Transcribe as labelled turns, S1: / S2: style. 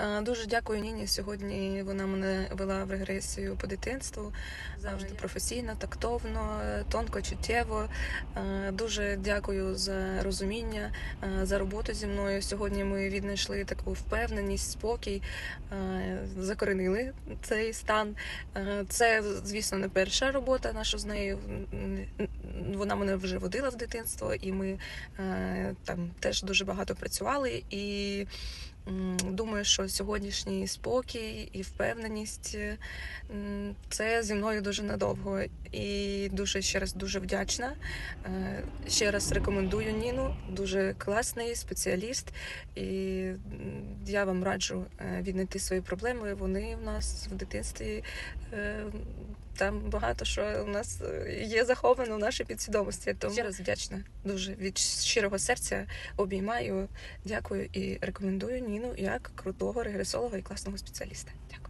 S1: Е, Дуже дякую Ніні. Сьогодні вона мене вела в регресію по дитинству. Завжди професійно, тактовно, тонко, чуттєво. Е, Дуже дякую за розуміння, е, за роботу зі мною. Сьогодні ми віднайшли таку впевненість, спокій, закоренили цей стан. Це, звісно, не перша робота наша з нею. Вона мене вже водила в дитинство, і ми там теж дуже багато працювали. І думаю, що сьогоднішній спокій і впевненість е, це зі мною дуже надовго. І дуже ще раз дуже вдячна. Е, Ще раз рекомендую Ніну, дуже класний спеціаліст. І я вам раджу е, віднайти свої проблеми. Вони в нас в дитинстві. е, Там багато що у нас е, є заховано в нашій підсвідомості. Тому ще раз вдячна. Дуже від щирого серця обіймаю, дякую і рекомендую Ніну як крутого регресолога і класного спеціаліста. Дякую.